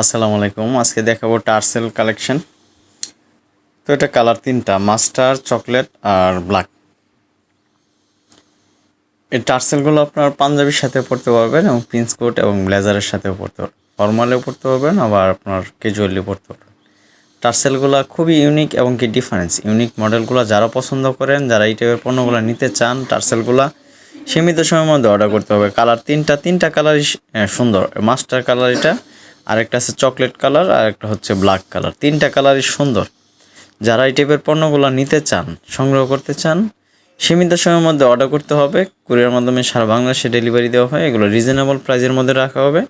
আসসালামু আলাইকুম। আজকে দেখাবো টার্সেল কালেকশন। তো এটা কালার তিনটা, মাস্টার, চকলেট আর ব্ল্যাক। এই টার্সেলগুলো আপনার পাঞ্জাবির সাথে পরতে পারবেন এবং প্রিন্স কোট এবং ব্লেজারের সাথেও পড়তে পারবেন। ফর্মালেও পরতে পারবেন, আবার আপনার ক্যাজুয়ালি পড়তে পারবেন। টার্সেলগুলো খুবই ইউনিক এবং কি ডিফারেন্স ইউনিক মডেলগুলো যারা পছন্দ করেন, যারা এই টাইপের পণ্যগুলো নিতে চান, টার্সেলগুলো সীমিত সময়ের মধ্যে অর্ডার করতে হবে। কালার তিনটা তিনটা কালারই সুন্দর। মাস্টার কালার এটা আরেকটা আছে চকলেট কালার আর একটা হচ্ছে ব্ল্যাক কালার। তিনটা কালারই সুন্দর। যারা এই টাইপের পণ্যগুলো নিতে চান, সংগ্রহ করতে চান, সীমিত সময়ের মধ্যে অর্ডার করতে হবে। কুরিয়ার মাধ্যমে সারা বাংলাদেশে ডেলিভারি দেওয়া হয়। এগুলো রিজনেবল প্রাইজের মধ্যে রাখা হবে।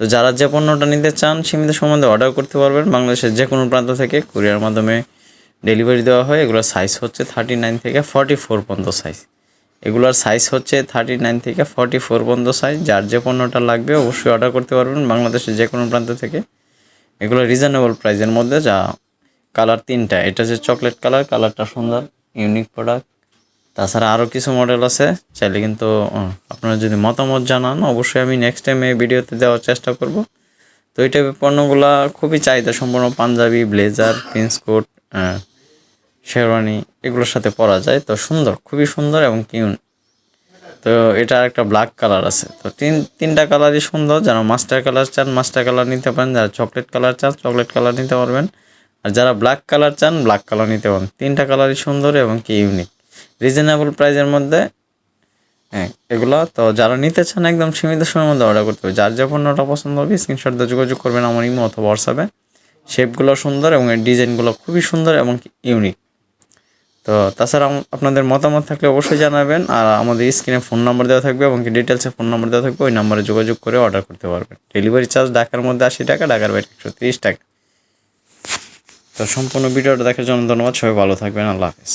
তো যারা যে পণ্যটা নিতে চান, সীমিত সময়ের মধ্যে অর্ডার করতে পারবেন। বাংলাদেশের যে কোনো প্রান্ত থেকে কুরিয়ার মাধ্যমে ডেলিভারি দেওয়া হয়। এগুলোর সাইজ হচ্ছে থার্টি নাইন থেকে ফর্টি ফোর পর্যন্ত সাইজ এগুলোর সাইজ হচ্ছে থার্টি নাইন থেকে ফর্টি ফোর পর্যন্ত সাইজ যার যে পণ্যটা লাগবে অবশ্যই অর্ডার করতে পারবেন বাংলাদেশের যে কোনো প্রান্ত থেকে। এগুলো রিজনেবল প্রাইসের মধ্যে যা কালার তিনটা। এটা হচ্ছে চকলেট কালার কালারটা সুন্দর ইউনিক প্রোডাক্ট তাছাড়া আরও কিছু মডেল আছে, চাইলে কিন্তু আপনারা যদি মতামত জানান, অবশ্যই আমি নেক্সট টাইম এই ভিডিওতে দেওয়ার চেষ্টা করব। তো এই টাইপের পণ্যগুলা খুবই চাহিদা সম্পূর্ণ panjabi blazer prince coat sherwani এগুলোর সাথে পরা যায়। তো সুন্দর, খুবই সুন্দর এবং কিউন তো এটা একটা ব্ল্যাক কালার আছে। তো তিন, তিনটা কালারই সুন্দর। যারা মাস্টার কালার চান মাস্টার কালার নিতে পারেন। যারা চকলেট কালার চান চকলেট কালার নিতে পারবেন। আর যারা ব্ল্যাক কালার চান ব্ল্যাক কালার নিতে পারেন তিনটা কালারই সুন্দর এবং কি ইউনিক রিজনেবল প্রাইসের মধ্যে হ্যাঁ এগুলো। তো যারা নিতে চান, একদম সীমিত সময়ের মধ্যে অর্ডার করতে হবে। যার যে পণ্যটা পছন্দ হবে স্ক্রিনশট দিয়ে যোগাযোগ করবেন আমার ইমো অথবা হোয়াটসঅ্যাপে শেপগুলো সুন্দর এবং এর ডিজাইনগুলো খুবই সুন্দর এবং ইউনিক তো তাছাড়া আপনাদের মতামত থাকলে অবশ্যই জানাবেন আর আমাদের স্ক্রিনে ফোন নাম্বার দেওয়া থাকবে এবং ডিটেলসে ফোন নাম্বার দেওয়া থাকবে, ওই নাম্বারে যোগাযোগ করে অর্ডার করতে পারবেন। ডেলিভারি চার্জ ঢাকার মধ্যে আশি টাকা, ঢাকার বাইরে একশো টাকা। তো সম্পূর্ণ ভিডিওটা দেখার জন্য ধন্যবাদ, সবাই ভালো থাকবেন, আল্লাহ হাফেজ।